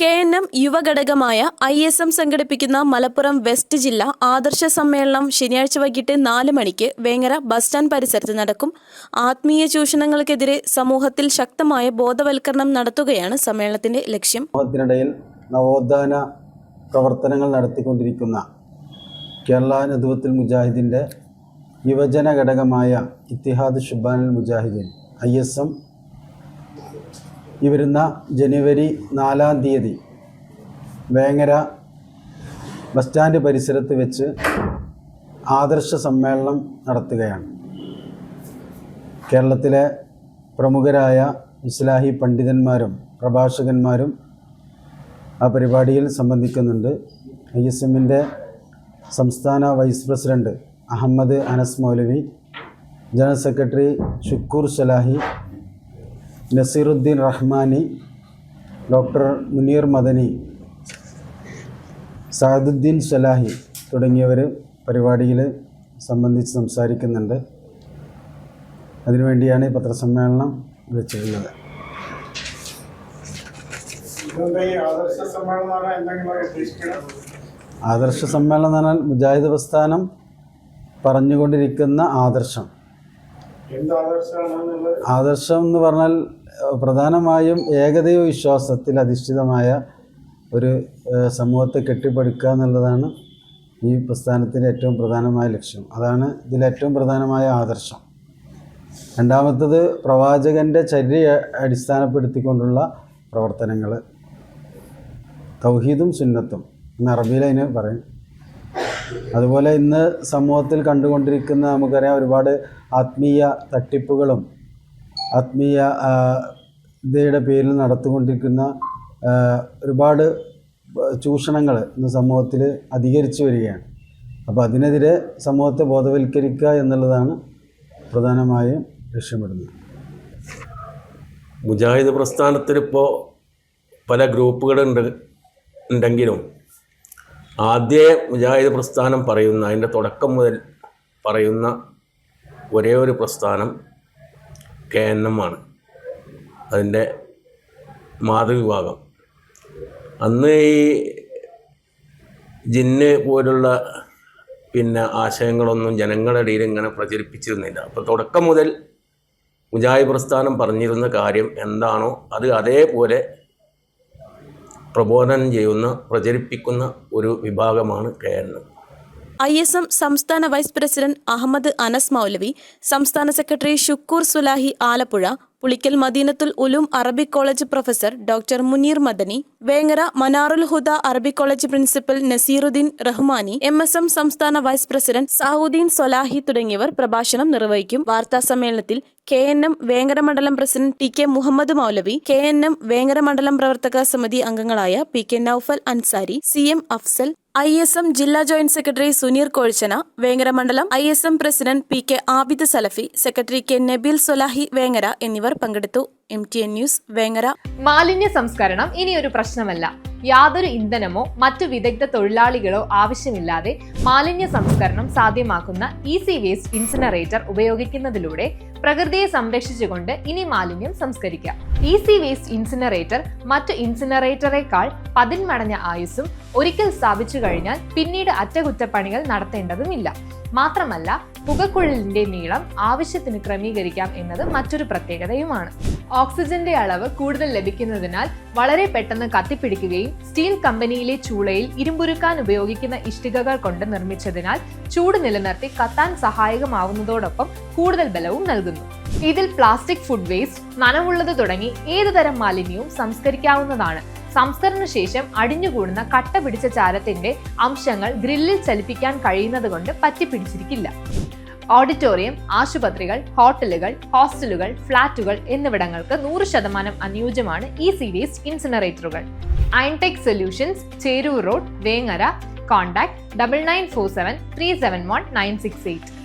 K N M യുവഘടകമായ I S M സംഘടിപ്പിക്കുന്ന Malappuram west ജില്ല ആദർശ സമ്മേളനം ശനിയാഴ്ച വൈകിട്ട് നാല് മണിക്ക് വേങ്ങര ബസ് സ്റ്റാൻഡ് പരിസരത്ത് നടക്കും. ആത്മീയ ചൂഷണങ്ങൾക്കെതിരെ സമൂഹത്തിൽ ശക്തമായ ബോധവൽക്കരണം നടത്തുകയാണ് സമ്മേളനത്തിന്റെ ലക്ഷ്യം. സമൂഹത്തിനിടയിൽ നവോത്ഥാന പ്രവർത്തനങ്ങൾ നടത്തിക്കൊണ്ടിരിക്കുന്ന കേരള നദുവത്തുൽ മുജാഹിദിന്റെ യുവജന ഘടകമായ Ittihad Shubbanul Mujahideen I S M ഈ വരുന്ന ജനുവരി നാലാം തീയതി വേങ്ങര ബസ് സ്റ്റാൻഡ് പരിസരത്ത് വെച്ച് ആദർശ സമ്മേളനം നടത്തുകയാണ്. കേരളത്തിലെ പ്രമുഖരായ ഇസ്ലാഹി പണ്ഡിതന്മാരും പ്രഭാഷകന്മാരും ആ പരിപാടിയിൽ സംബന്ധിക്കുന്നുണ്ട്. ഐ എസ് എമ്മിന്റെ സംസ്ഥാന vice president Ahmed Anas Moulavi general secretary Shukoor Salahi Naseeruddin Rahmani doctor Muneer Madani Saduddin Salahi തുടങ്ങിയവർ പരിപാടിയിൽ സംബന്ധിച്ച് സംസാരിക്കുന്നുണ്ട്. അതിനുവേണ്ടിയാണ് ഈ പത്രസമ്മേളനം വിളിച്ചിട്ടുള്ളത് ആദർശ സമ്മേളനം എന്ന് പറഞ്ഞാൽ മുജാഹിദ് പ്രസ്ഥാനം പറഞ്ഞുകൊണ്ടിരിക്കുന്ന ആദർശം. ആദർശം എന്ന് പറഞ്ഞാൽ പ്രധാനമായും ഏകദൈവ വിശ്വാസത്തിൽ അധിഷ്ഠിതമായ ഒരു സമൂഹത്തെ കെട്ടിപ്പടുക്കുക എന്നുള്ളതാണ് ഈ പ്രസ്ഥാനത്തിന്റെ ഏറ്റവും പ്രധാനമായ ലക്ഷ്യം. അതാണ് ഇതിലേറ്റവും പ്രധാനമായ ആദർശം. രണ്ടാമത്തത് പ്രവാചകന്റെ ചര്യ അടിസ്ഥാനപ്പെടുത്തിക്കൊണ്ടുള്ള പ്രവർത്തനങ്ങൾ. തൗഹീദും സുന്നത്തും. എന്ന് അറബിയിൽ അതിന് പറയും. അതുപോലെ ഇന്ന് സമൂഹത്തിൽ കണ്ടുകൊണ്ടിരിക്കുന്ന നമുക്കറിയാം ഒരുപാട് ആത്മീയ തട്ടിപ്പുകളും ആത്മീയ ആ, ഇതയുടെ പേരിൽ നടത്തിക്കൊണ്ടിരിക്കുന്ന ഒരുപാട് ചൂഷണങ്ങൾ ഇന്ന് സമൂഹത്തിൽ അധികരിച്ചു വരികയാണ്. അപ്പോൾ അതിനെതിരെ സമൂഹത്തെ ബോധവൽക്കരിക്കുക എന്നുള്ളതാണ് പ്രധാനമായും ലക്ഷ്യമിടുന്നത്. മുജാഹിദ് പ്രസ്ഥാനത്തിലിപ്പോൾ പല ഗ്രൂപ്പുകളുണ്ട് ഉണ്ടെങ്കിലും ആദ്യ മുജാഹിദ് പ്രസ്ഥാനം പറയുന്ന അതിന്റെ തുടക്കം മുതൽ പറയുന്ന ഒരേ ഒരു പ്രസ്ഥാനം കെ എൻ എം ആണ് അതിന്റെ മാതൃവിഭാഗം. അന്ന് ഈ ജിന്ന് പോലുള്ള പിന്നെ ആശയങ്ങളൊന്നും ജനങ്ങളുടെ ഇടയിൽ ഇങ്ങനെ പ്രചരിപ്പിച്ചിരുന്നില്ല. അപ്പോൾ തുടക്കം മുതൽ മുജാഹിദ് പ്രസ്ഥാനം പറഞ്ഞിരുന്ന കാര്യം എന്താണോ അത് അതേപോലെ പ്രബോധനം ചെയ്യുന്ന പ്രചരിപ്പിക്കുന്ന ഒരു വിഭാഗമാണ് K N M I S M സംസ്ഥാന വൈസ് പ്രസിഡന്റ് അഹമ്മദ് അനസ് മൗലവി സംസ്ഥാന secretary Shukoor Sulahi Alappuzha Pulikkal Madeenathul Uloom Arabic college professor doctor Muneer Madani Vengara Manarul Huda Arabic college principal Naseeruddin Rahmani M S M സംസ്ഥാന vice president Sahuddin Solahi തുടങ്ങിയവർ പ്രഭാഷണം നിർവഹിക്കും. വാർത്താ സമ്മേളനത്തിൽ K N M Vengara മണ്ഡലം president T K Muhammad Moulavi K N M Vengara മണ്ഡലം പ്രവർത്തക സമിതി അംഗങ്ങളായ P K Noufal Ansari C M Afsal I S M ജില്ലാ ജോയിന്റ് സെക്രട്ടറി സുനീർ കോഴിച്ചന വേങ്ങര മണ്ഡലം I S M president P K Abid Salafi secretary K Nabeel Solahi Vengara എന്നിവർ പങ്കെടുത്തു. M T N news Vengara. മാലിന്യ സംസ്കരണം ഇനി ഒരു പ്രശ്നമല്ല. യാതൊരു ഇന്ധനമോ മറ്റു വിദഗ്ധ തൊഴിലാളികളോ ആവശ്യമില്ലാതെ മാലിന്യ സംസ്കരണം സാധ്യമാക്കുന്ന ഇ സി വേസ്റ്റ് ഇൻസിനറേറ്റർ ഉപയോഗിക്കുന്നതിലൂടെ പ്രകൃതിയെ സംരക്ഷിച്ചുകൊണ്ട് ഇനി മാലിന്യം സംസ്കരിക്കാം. ഈസി വേസ്റ്റ് ഇൻസിനറേറ്റർ മറ്റു ഇൻസിനറേറ്ററേക്കാൾ പതിന്മടഞ്ഞ ആയുസ്സും ഒരിക്കൽ സ്ഥാപിച്ചു കഴിഞ്ഞാൽ പിന്നീട് അറ്റകുറ്റപ്പണികൾ നടത്തേണ്ടതുമില്ല. മാത്രമല്ല പുകക്കുഴലിന്റെ നീളം ആവശ്യത്തിന് ക്രമീകരിക്കാം എന്നത് മറ്റൊരു പ്രത്യേകതയുമാണ്. ഓക്സിജന്റെ അളവ് കൂടുതൽ ലഭിക്കുന്നതിനാൽ വളരെ പെട്ടെന്ന് കത്തിപ്പിടിക്കുകയും സ്റ്റീൽ കമ്പനിയിലെ ചൂളയിൽ ഇരുമ്പുരുക്കാൻ ഉപയോഗിക്കുന്ന ഇഷ്ടികകൾ കൊണ്ട് നിർമ്മിച്ചതിനാൽ ചൂട് നിലനിർത്തി കത്താൻ സഹായകമാവുന്നതോടൊപ്പം കൂടുതൽ ബലവും നൽകുന്നു. ഇതിൽ പ്ലാസ്റ്റിക് ഫുഡ് വേസ്റ്റ് നനവുള്ളത് തുടങ്ങി ഏതുതരം മാലിന്യവും സംസ്കരിക്കാവുന്നതാണ്. സംസ്കരണ ശേഷം അടിഞ്ഞുകൂടുന്ന കട്ട പിടിച്ച ചാരത്തിന്റെ അംശങ്ങൾ ഗ്രില്ലിൽ ചലിപ്പിക്കാൻ കഴിയുന്നത് കൊണ്ട് പറ്റിപ്പിടിച്ചിരിക്കില്ല. ഓഡിറ്റോറിയം ആശുപത്രികൾ ഹോട്ടലുകൾ ഹോസ്റ്റലുകൾ ഫ്ളാറ്റുകൾ എന്നിവിടങ്ങൾക്ക് നൂറ് ശതമാനം അനുയോജ്യമാണ് ഈ series ഇൻസിനറേറ്ററുകൾ Aintech solutions Cherur road Vengara contact double nine four seven three seven one nine six eight